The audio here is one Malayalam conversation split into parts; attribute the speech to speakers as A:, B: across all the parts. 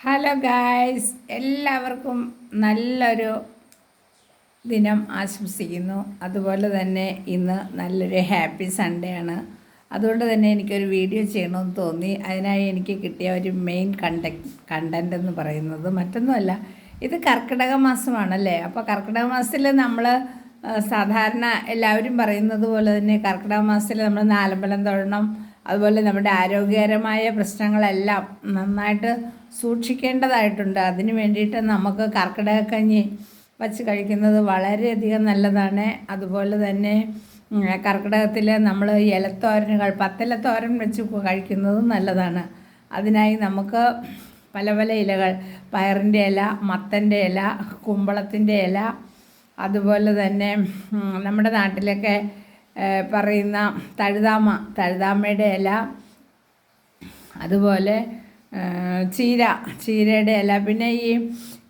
A: ഹലോ ഗായ്സ് എല്ലാവർക്കും നല്ലൊരു ദിനം ആശംസിക്കുന്നു. അതുപോലെ തന്നെ ഇന്ന് നല്ലൊരു ഹാപ്പി സൺഡേ ആണ്. അതുകൊണ്ട് തന്നെ എനിക്കൊരു വീഡിയോ ചെയ്യണമെന്ന് തോന്നി. അതിനായി എനിക്ക് കിട്ടിയ ഒരു മെയിൻ കണ്ട കണ്ടന്റ് എന്ന് പറയുന്നത് മറ്റൊന്നുമല്ല. ഇത് കർക്കിടക മാസമാണല്ലേ? അപ്പോൾ കർക്കിടക മാസത്തിൽ നമ്മൾ സാധാരണ എല്ലാവരും പറയുന്നത് പോലെ തന്നെ കർക്കിടക മാസത്തിൽ നമ്മൾ നാലമ്പലം തൊഴണം. അതുപോലെ നമ്മുടെ ആരോഗ്യകരമായ പ്രശ്നങ്ങളെല്ലാം നന്നായിട്ട് സൂക്ഷിക്കേണ്ടതായിട്ടുണ്ട്. അതിന് വേണ്ടിയിട്ട് നമുക്ക് കർക്കിടകക്കഞ്ഞി വച്ച് കഴിക്കുന്നത് വളരെയധികം നല്ലതാണ്. അതുപോലെ തന്നെ കർക്കിടകത്തിൽ നമ്മൾ ഇലത്തോരനുകൾ പത്തിലത്തോരൻ വെച്ച് കഴിക്കുന്നതും നല്ലതാണ്. അതിനായി നമുക്ക് പല പല ഇലകൾ പയറിന്റെ ഇല മത്തന്റെ ഇല കുമ്പളത്തിന്റെ ഇല അതുപോലെ തന്നെ നമ്മുടെ നാട്ടിലൊക്കെ പറയുന്ന തഴുതാമ തഴുതാമയുടെ ഇല അതുപോലെ ചീര ചീരയുടെ ഇല. പിന്നെ ഈ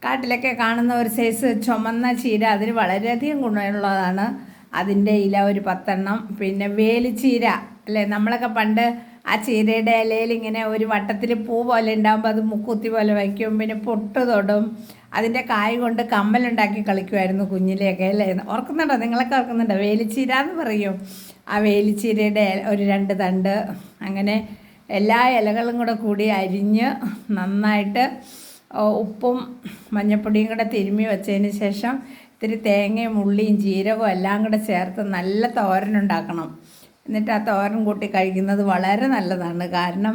A: കാട്ടിലൊക്കെ കാണുന്ന ഒരു സൈസ് ചുമന്ന ചീര അതിന് വളരെയധികം ഗുണമുള്ളതാണ്. അതിന്റെ ഇല ഒരു പത്തെണ്ണം. പിന്നെ വേലിച്ചീര അല്ലേ? നമ്മളൊക്കെ പണ്ട് ആ ചീരയുടെ ഇലയിൽ ഇങ്ങനെ ഒരു വട്ടത്തിൽ പൂ പോലെ ഉണ്ടാകുമ്പോൾ അത് മുക്കുത്തി പോലെ വയ്ക്കും. പിന്നെ പൊട്ട് തൊടും. അതിന്റെ കായ് കൊണ്ട് കമ്മലുണ്ടാക്കി കളിക്കുമായിരുന്നു കുഞ്ഞിലെയൊക്കെ അല്ലേ? ഓർക്കുന്നുണ്ടോ? നിങ്ങളൊക്കെ ഓർക്കുന്നുണ്ടോ? വേലിച്ചീര എന്ന് പറയും. ആ വേലിച്ചീരയുടെ ഒരു രണ്ട് തണ്ട് അങ്ങനെ എല്ലാ ഇലകളും കൂടെ കൂടി അരിഞ്ഞ് നന്നായിട്ട് ഉപ്പും മഞ്ഞപ്പൊടിയും കൂടെ തിരുമ്മി വെച്ചതിന് ശേഷം ഇത്തിരി തേങ്ങയും ഉള്ളിയും ജീരകവും എല്ലാം കൂടെ ചേർത്ത് നല്ല തോരനുണ്ടാക്കണം എന്നിട്ട് ആ തോരൻ കൂട്ടി കഴിക്കുന്നത് വളരെ നല്ലതാണ്. കാരണം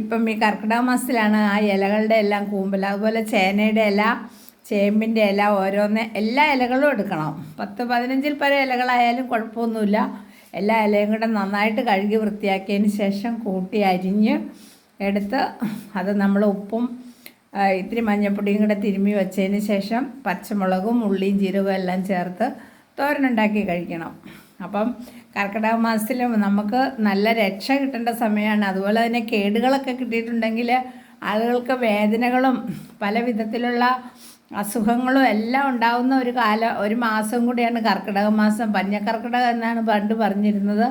A: ഇപ്പം ഈ കർക്കിടക മാസത്തിലാണ് ആ ഇലകളുടെ എല്ലാം കൂമ്പൽ അതുപോലെ ചേനയുടെ ഇല ചേമ്പിന്റെ ഇല ഓരോന്ന് എല്ലാ ഇലകളും എടുക്കണം. പത്ത് പതിനഞ്ചിൽ പല ഇലകളായാലും കുഴപ്പമൊന്നുമില്ല. എല്ലാ ഇലയും കൂടെ നന്നായിട്ട് കഴുകി വൃത്തിയാക്കിയതിന് ശേഷം കൂട്ടി അരിഞ്ഞ് എടുത്ത് അത് നമ്മൾ ഉപ്പും ഇത്തിരി മഞ്ഞൾപ്പൊടിയും കൂടെ തിരുമ്മി വെച്ചതിന് ശേഷം പച്ചമുളകും ഉള്ളിയും ജീരകവും എല്ലാം ചേർത്ത് തോരനുണ്ടാക്കി കഴിക്കണം. അപ്പം കർക്കിടക മാസത്തിൽ നമുക്ക് നല്ല രക്ഷ കിട്ടേണ്ട സമയമാണ്. അതുപോലെ തന്നെ കേടുകളൊക്കെ കിട്ടിയിട്ടുണ്ടെങ്കിൽ ആളുകൾക്ക് വേദനകളും പല വിധത്തിലുള്ള അസുഖങ്ങളും എല്ലാം ഉണ്ടാകുന്ന ഒരു കാലം ഒരു മാസം കൂടിയാണ് കർക്കിടക മാസം. പഞ്ഞക്കർക്കിടകം എന്നാണ് പണ്ട് പറഞ്ഞിരുന്നത്.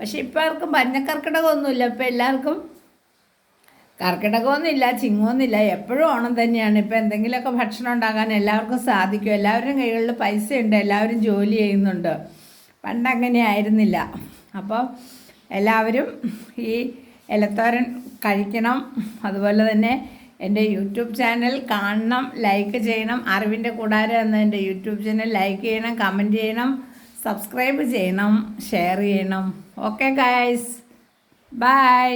A: പക്ഷേ ഇപ്പോൾ ആർക്കും പഞ്ഞക്കർക്കിടകമൊന്നുമില്ല. ഇപ്പോൾ എല്ലാവർക്കും കർക്കിടകമൊന്നുമില്ല ചിങ്ങമൊന്നുമില്ല. എപ്പോഴും ഓണം തന്നെയാണ്. ഇപ്പോൾ എന്തെങ്കിലുമൊക്കെ ഭക്ഷണം ഉണ്ടാക്കാൻ എല്ലാവർക്കും സാധിക്കും. എല്ലാവരുടെയും കൈകളിൽ പൈസ ഉണ്ട് എല്ലാവരും ജോലി ചെയ്യുന്നുണ്ട്. പണ്ട് അങ്ങനെ ആയിരുന്നില്ല. അപ്പോൾ എല്ലാവരും ഈ ഇലത്തോരൻ കഴിക്കണം. അതുപോലെ തന്നെ എന്റെ യൂട്യൂബ് ചാനൽ കാണണം ലൈക്ക് ചെയ്യണം അറിവിന്റെ കൂടാരം എന്ന എന്റെ യൂട്യൂബ് ചാനൽ ലൈക്ക് ചെയ്യണം കമന്റ് ചെയ്യണം സബ്സ്ക്രൈബ് ചെയ്യണം ഷെയർ ചെയ്യണം. Okay guys bye